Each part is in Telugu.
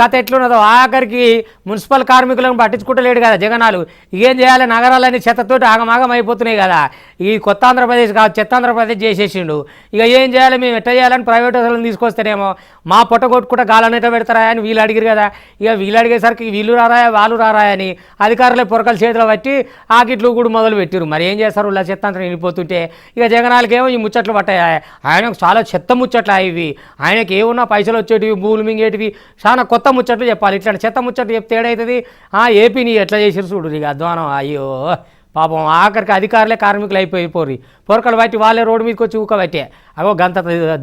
కథ ఎట్లున్నదో ఆఖరికి మున్సిపల్ కార్మికులను పట్టించుకుంటలేడు కదా జగనాలు ఏం చేయాలి? నగరాలన్నీ చెత్తతోటి ఆగమాగం అయిపోతున్నాయి కదా. ఈ కొత్త ఆంధ్రప్రదేశ్ కాదు చెత్త ఆంధ్రప్రదేశ్ చేసేసిండు. ఇక ఏం చేయాలి? మేము ఎట్ట చేయాలని ప్రైవేట్ వాళ్ళని తీసుకొస్తేనేమో మా పొట్ట కొట్టుకుంటే గాలనేట పెడతారా అని వీళ్ళు అడిగారు కదా. ఇక వీళ్ళు అడిగేసరికి వీళ్ళు రారాయా వాళ్ళు రారాయా అని అధికారులే పొరకల చేతిలో పట్టి ఆకిట్లు కూడా మొదలు పెట్టారు మరి ఏం చేస్తారు? ఇలా చెత్తాంతరం వెళ్ళిపోతుంటే ఇక జగనాలకేమో ఈ ముచ్చట్లు పట్టాయి? ఆయనకు చాలా చెత్త ముచ్చట్లు ఇవి. ఆయనకి ఏమున్నా పైసలు వచ్చేటివి భూములు మింగేటివి. చాలా కొత్త ముచ్చట్లు చెప్పాలి. ఇట్లాంటి చెత్త ముచ్చట్లు చెప్తే ఏడైతుంది? ఆ ఏపీని ఎట్లా చేసిరు చూడు ఇక అధ్వానం. అయ్యో పాపం ఆఖరికి అధికారులే కార్మికులు అయిపోయి పోరి పొరకలు బట్టి వాళ్ళే రోడ్డు మీదకి వచ్చి ఊకబట్టే. అగో గంత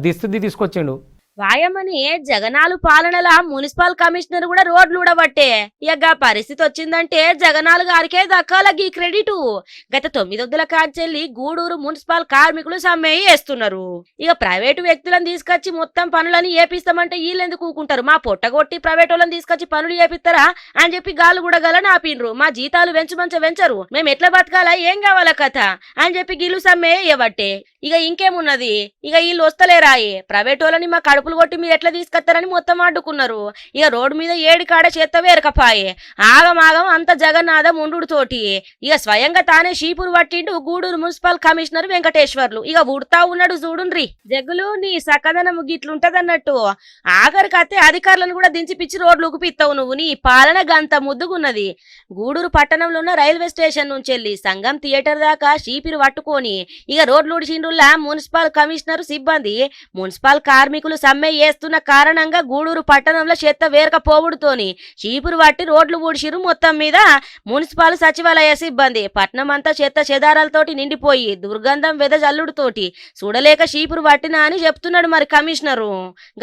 దిస్తుంది తీసుకొచ్చిండు. వాయమని జగనాలు పాలనల మున్సిపల్ కమిషనర్ కూడా రోడ్లు ఊడబట్టే. ఇక పరిస్థితి వచ్చిందంటే జగనాలు గారికే దక్కాల గీ క్రెడిట్. గత తొమ్మిదొద్దుల కాంచెల్లి గూడూరు మున్సిపల్ కార్మికులు సమ్మె వేస్తున్నారు ఇక ప్రైవేటు వ్యక్తులను తీసుకొచ్చి మొత్తం పనులని ఏపిస్తామంటే వీళ్ళెందుకు కూకుంటారు మా పొట్టగొట్టి ప్రైవేట్ వాళ్ళని తీసుకొచ్చి పనులు ఏపిస్తారా అని చెప్పి గాలు కూడా గల ఆపిండ్రు మా జీతాలు వెంచమంచ వెంచరు. మేము ఎట్లా బతకాలా? ఏం కావాలా కథ? అని చెప్పి గిల్లు సమ్మె ఇవ్వబట్టే ఇక ఇంకేమున్నది? ఇక వీళ్ళు వస్తలేరాయి ప్రైవేట్ వాళ్ళని మా చెప్పులు కొట్టి మీరు ఎట్లా తీసుకొస్తారని మొత్తం అడ్డుకున్నారు. ఇక రోడ్డు మీద ఏడి కాడ చేత్త వేరకపాయే. ఆగమాగం అంత జగన్నాథం ఉండుడుతోటి తోటి. ఇక స్వయంగా తానే షీపురు పట్టిండు గూడూరు మున్సిపల్ కమిషనర్ వెంకటేశ్వర్లు. ఇక ఉడతా ఉన్నాడు చూడుండ్రి. జగ్గులు నీ సకదనం గిట్లుంటదన్నట్టు. ఆఖరికి అధికారులను కూడా దించి పిచ్చి రోడ్లు ఉకుపిస్తావు నువ్వు. నీ పాలన గంత ముద్దుగున్నది. గూడూరు పట్టణంలో ఉన్న రైల్వే స్టేషన్ నుంచి వెళ్ళి సంఘం థియేటర్ దాకా షీపిరు పట్టుకొని ఇక రోడ్లు ఉడిచిండ్రుల్లా మున్సిపల్ కమిషనర్ సిబ్బంది. మున్సిపల్ కార్మికులు సమ్మె చేస్తున్న కారణంగా గూడూరు పట్టణంలో చెత్త వేరకపోవుడుతోని చీపురు పట్టి రోడ్లు ఊడిసిరు మొత్తం మీద మున్సిపల్ సచివాలయ సిబ్బంది. పట్నం అంతా చెత్త చెదారాలతోటి నిండిపోయి దుర్గంధం వెదజల్లుడుతోటి చూడలేక చీపురు పట్టినా అని చెప్తున్నాడు మరి కమిషనరు.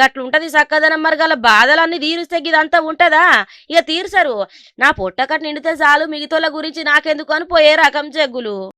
గట్లుంటది సక్కదనం మరి గల బాధలన్నీ తీరిస్తే ఇదంతా ఉంటదా? ఇక తీరుసరు. నా పొట్టకట్ నిండితే చాలు మిగతోళ్ళ గురించి నాకెందుకు అని పోయే రకం జగ్గులు.